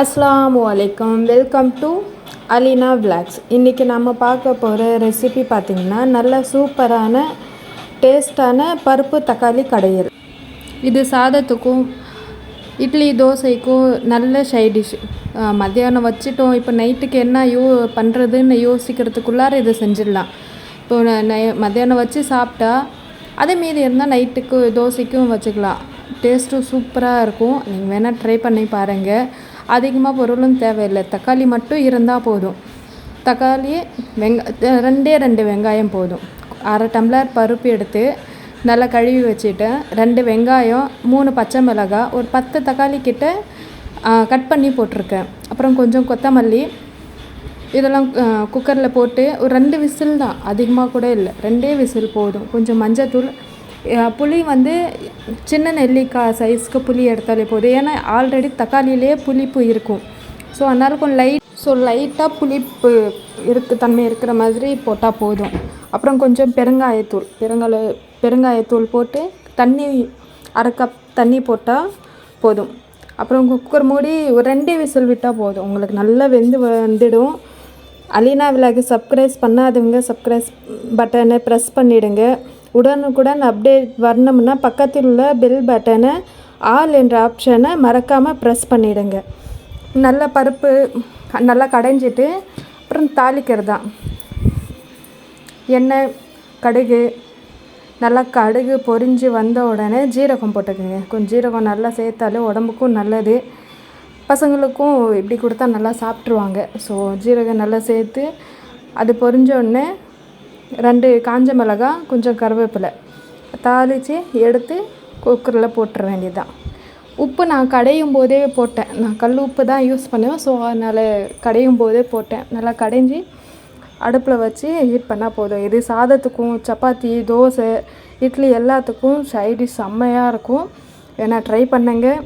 அஸ்லாம் வலைக்கம் welcome to Alina vlogs இன்றைக்கி நம்ம பார்க்க போகிற ரெசிபி பார்த்திங்கன்னா நல்ல சூப்பரான டேஸ்டான பருப்பு தக்காளி கடையல். இது சாதத்துக்கும் இட்லி தோசைக்கும் நல்ல சைட் டிஷ் மத்தியானம் வச்சுட்டோம். இப்போ நைட்டுக்கு என்ன யோ பண்ணுறதுன்னு யோசிக்கிறதுக்குள்ளார இதை செஞ்சிடலாம். இப்போ மத்தியானம் வச்சு சாப்பிட்டா அதே மீதி இருந்தால் நைட்டுக்கு தோசைக்கும் வச்சுக்கலாம். டேஸ்ட்டும் சூப்பராக இருக்கும். நீங்கள் வேணால் ட்ரை பண்ணி பாருங்கள் அதிகமாக பொருளும் தேவையில்லை. தக்காளி மட்டும் இருந்தால் போதும். தக்காளி வெங்க ரெண்டே ரெண்டு வெங்காயம் போதும். அரை டம்ளர் பருப்பு எடுத்து நல்லா கழுவி வச்சுட்டேன் ரெண்டு வெங்காயம் மூணு பச்சை மிளகாய் ஒரு பத்து தக்காளி கிட்ட கட் பண்ணி போட்டிருக்கேன். அப்புறம் கொஞ்சம் கொத்தமல்லி இதெல்லாம் குக்கரில் போட்டு ஒரு ரெண்டு விசில் தான். அதிகமாக கூட இல்லை. ரெண்டே விசில் போதும். கொஞ்சம் மஞ்சத்தூள் தூள் புளி வந்து சின்ன நெல்லிக்காய் சைஸ்க்கு புளி எடுத்தாலே போதும். ஏன்னா ஆல்ரெடி தக்காளியிலே புளிப்பு இருக்கும். ஸோ அதனால கொஞ்சம் லைட் ஸோ லைட்டாக புளிப்பு இருக்கு தன்மை இருக்கிற மாதிரி போட்டால் போதும். அப்புறம் கொஞ்சம் பெருங்காயத்தூள் பெருங்காய பெருங்காயத்தூள் போட்டு தண்ணி அரை கப் தண்ணி போட்டால் போதும். அப்புறம் குக்கர் மூடி ஒரு ரெண்டே விசில் விட்டால் போதும். உங்களுக்கு நல்லா வெந்து வந்துடும். அலினா விலாகு சப்ஸ்கிரைப் பண்ணாதவங்க சப்ஸ்கிரைப் பட்டனை ப்ரெஸ் பண்ணிவிடுங்க உடனுக்குடன் அப்டேட் வரணும்னா பக்கத்தில் உள்ள பெல் பட்டனை ஆல் என்ற ஆப்ஷனை மறக்காமல் ப்ரெஸ் பண்ணிவிடுங்க நல்லா பருப்பு நல்லா கடைஞ்சிட்டு அப்புறம் தாளிக்கிறது. தான் எண்ணெய் கடுகு நல்லா கடுகு பொரிஞ்சு வந்த உடனே ஜீரகம் போட்டுக்கோங்க. கொஞ்சம் ஜீரகம் நல்லா சேர்த்தாலே உடம்புக்கும் நல்லது. பசங்களுக்கும் இப்படி கொடுத்தா நல்லா சாப்பிட்ருவாங்க ஸோ ஜீரகம் நல்லா சேர்த்து அது பொரிஞ்ச உடனே ரெண்டு காஞ்ச மிளகா கொஞ்சம் கருவேப்பிலை. தாளித்து எடுத்து குக்கரில் போட்டுற வேண்டியதுதான். உப்பு நான் கடையும் போதே போட்டேன். நான் கல் உப்பு தான் யூஸ் பண்ணுவேன். ஸோ அதனால் கடையும் போதே போட்டேன். நல்லா கடைஞ்சி அடுப்பில் வச்சு ஹீட் பண்ணால் போதும். இது சாதத்துக்கும் சப்பாத்தி தோசை இட்லி எல்லாத்துக்கும் சைடிஷ் செம்மையாக இருக்கும். வேணால் ட்ரை பண்ணுங்கள்